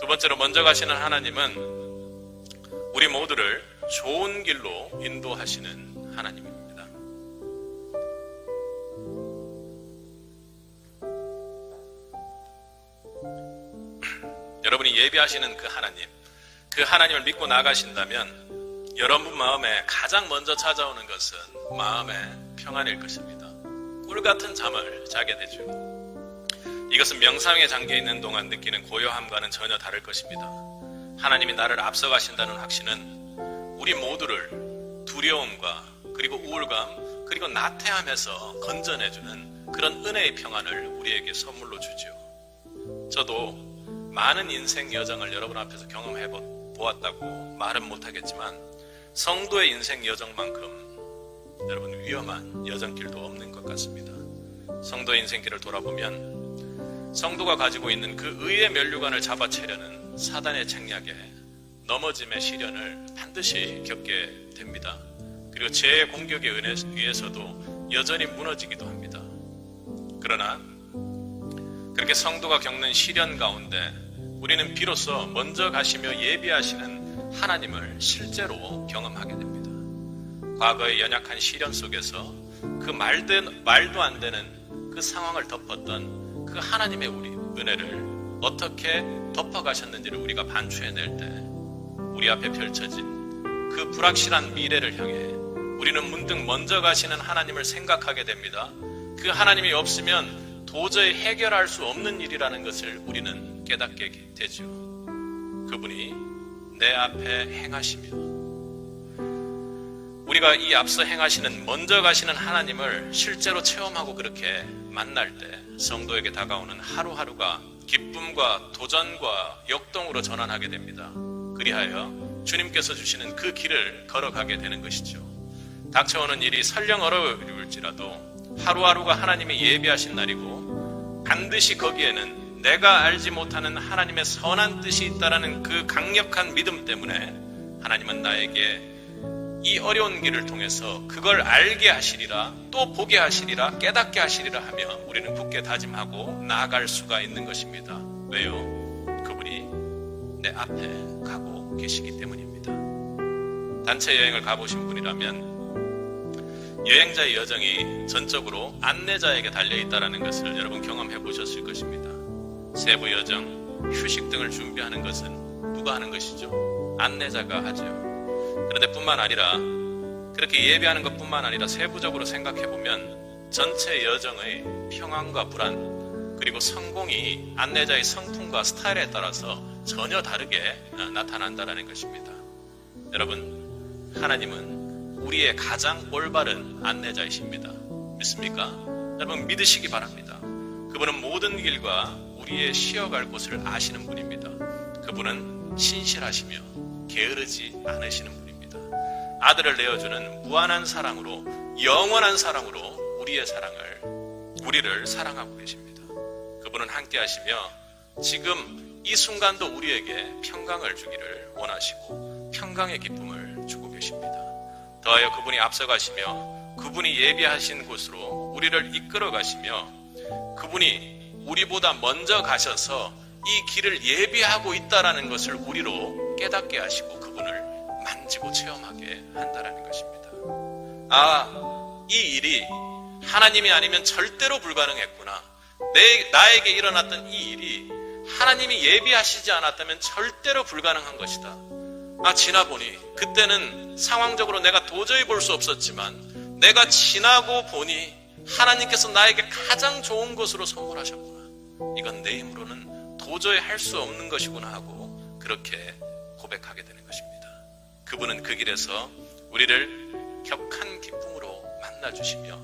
두 번째로 먼저 가시는 하나님은 우리 모두를 좋은 길로 인도하시는 하나님입니다. 여러분이 예비하시는 그 하나님, 그 하나님을 믿고 나가신다면 여러분 마음에 가장 먼저 찾아오는 것은 마음의 평안일 것입니다. 꿀 같은 잠을 자게 되죠. 이것은 명상에 잠겨 있는 동안 느끼는 고요함과는 전혀 다를 것입니다. 하나님이 나를 앞서가신다는 확신은 우리 모두를 두려움과 그리고 우울감 그리고 나태함에서 건져내주는 그런 은혜의 평안을 우리에게 선물로 주죠. 저도 많은 인생 여정을 여러분 앞에서 경험해 보았다고 말은 못하겠지만 성도의 인생 여정만큼 여러분 위험한 여정길도 없는 것 같습니다. 성도의 인생길을 돌아보면 성도가 가지고 있는 그 의의 면류관을 잡아채려는 사단의 책략에 넘어짐의 시련을 반드시 겪게 됩니다. 그리고 제 공격에 의해서도 여전히 무너지기도 합니다. 그러나 그렇게 성도가 겪는 시련 가운데 우리는 비로소 먼저 가시며 예비하시는 하나님을 실제로 경험하게 됩니다. 과거의 연약한 시련 속에서 그 말도, 말도 안 되는 그 상황을 덮었던 그 하나님의 우리 은혜를 어떻게 덮어가셨는지를 우리가 반추해낼 때 우리 앞에 펼쳐진 그 불확실한 미래를 향해 우리는 문득 먼저 가시는 하나님을 생각하게 됩니다. 그 하나님이 없으면 도저히 해결할 수 없는 일이라는 것을 우리는 깨닫게 되죠. 그분이 내 앞에 행하시며 우리가 이 앞서 행하시는 먼저 가시는 하나님을 실제로 체험하고 그렇게 만날 때 성도에게 다가오는 하루하루가 기쁨과 도전과 역동으로 전환하게 됩니다. 그리하여 주님께서 주시는 그 길을 걸어가게 되는 것이죠. 닥쳐오는 일이 설령 어려울지라도 하루하루가 하나님이 예비하신 날이고 반드시 거기에는 내가 알지 못하는 하나님의 선한 뜻이 있다라는 그 강력한 믿음 때문에 하나님은 나에게 이 어려운 길을 통해서 그걸 알게 하시리라 또 보게 하시리라 깨닫게 하시리라 하며 우리는 굳게 다짐하고 나아갈 수가 있는 것입니다. 왜요? 그분이 내 앞에 가고 계시기 때문입니다. 단체 여행을 가보신 분이라면 여행자의 여정이 전적으로 안내자에게 달려 있다는 것을 여러분 경험해 보셨을 것입니다. 세부 여정, 휴식 등을 준비하는 것은 누가 하는 것이죠? 안내자가 하죠. 그런데 뿐만 아니라 그렇게 예배하는 것뿐만 아니라 세부적으로 생각해 보면 전체 여정의 평안과 불안 그리고 성공이 안내자의 성품과 스타일에 따라서 전혀 다르게 나타난다는 것입니다. 여러분 하나님은 우리의 가장 올바른 안내자이십니다. 믿습니까? 여러분 믿으시기 바랍니다. 그분은 모든 길과 우리의 쉬어갈 곳을 아시는 분입니다. 그분은 신실하시며 게으르지 않으시는 분입니다. 아들을 내어주는 무한한 사랑으로 영원한 사랑으로 우리의 사랑을 우리를 사랑하고 계십니다. 그분은 함께 하시며 지금 이 순간도 우리에게 평강을 주기를 원하시고 평강의 기쁨을 주고 계십니다. 더하여 그분이 앞서가시며 그분이 예비하신 곳으로 우리를 이끌어 가시며 그분이 우리보다 먼저 가셔서 이 길을 예비하고 있다라는 것을 우리로 깨닫게 하시고 만지고 체험하게 한다라는 것입니다. 아, 이 일이 하나님이 아니면 절대로 불가능했구나. 내, 나에게 일어났던 이 일이 하나님이 예비하시지 않았다면 절대로 불가능한 것이다. 아, 지나보니, 그때는 상황적으로 내가 도저히 볼 수 없었지만, 내가 지나고 보니, 하나님께서 나에게 가장 좋은 것으로 선물하셨구나. 이건 내 힘으로는 도저히 할 수 없는 것이구나 하고, 그렇게 고백하게 되는 것입니다. 그분은 그 길에서 우리를 격한 기쁨으로 만나 주시며,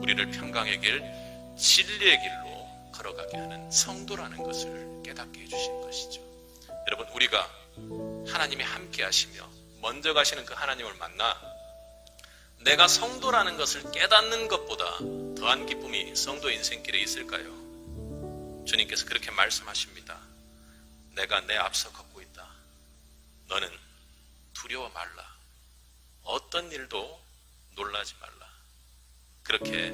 우리를 평강의 길, 진리의 길로 걸어가게 하는 성도라는 것을 깨닫게 해주시는 것이죠. 여러분, 우리가 하나님이 함께 하시며 먼저 가시는 그 하나님을 만나 내가 성도라는 것을 깨닫는 것보다 더한 기쁨이 성도 인생길에 있을까요? 주님께서 그렇게 말씀하십니다. 내가 내 앞서 걷고 두려워 말라. 어떤 일도 놀라지 말라. 그렇게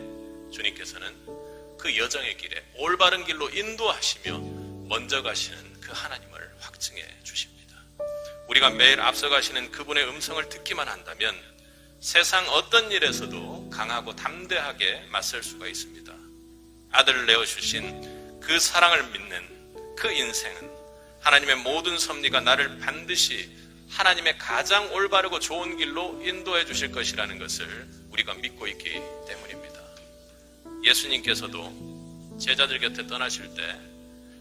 주님께서는 그 여정의 길에 올바른 길로 인도하시며 먼저 가시는 그 하나님을 확 우리가 매일 앞서가시는 그분의 음성을 듣기만 한다면 세상 어떤 일에서도 강하고 담대하게 맞설 수가 있습니다. 아들을 내어주신 그 사랑을 믿는 그 인생은 하나님의 모든 섭리가 나를 반드시 하나님의 가장 올바르고 좋은 길로 인도해 주실 것이라는 것을 우리가 믿고 있기 때문입니다. 예수님께서도 제자들 곁에 떠나실 때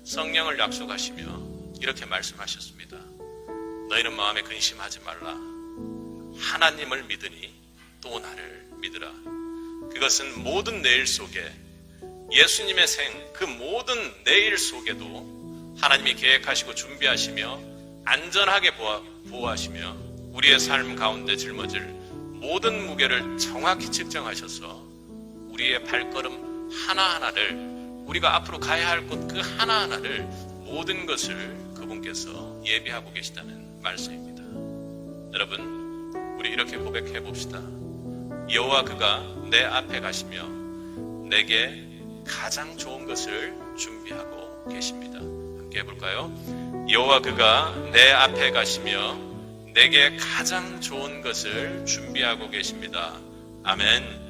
성령을 약속하시며 이렇게 말씀하셨습니다. 너희는 마음에 근심하지 말라. 하나님을 믿으니 또 나를 믿으라. 그것은 모든 내일 속에 예수님의 생, 그 모든 내일 속에도 하나님이 계획하시고 준비하시며 안전하게 보호, 보호하시며 우리의 삶 가운데 짊어질 모든 무게를 정확히 측정하셔서 우리의 발걸음 하나하나를 우리가 앞으로 가야 할 곳 그 하나하나를 모든 것을 그분께서 예비하고 계시다는 말씀입니다. 여러분, 우리 이렇게 고백해 봅시다. 여호와 그가 내 앞에 가시며 내게 가장 좋은 것을 준비하고 계십니다. 함께 해 볼까요? 여호와 그가 내 앞에 가시며 내게 가장 좋은 것을 준비하고 계십니다. 아멘.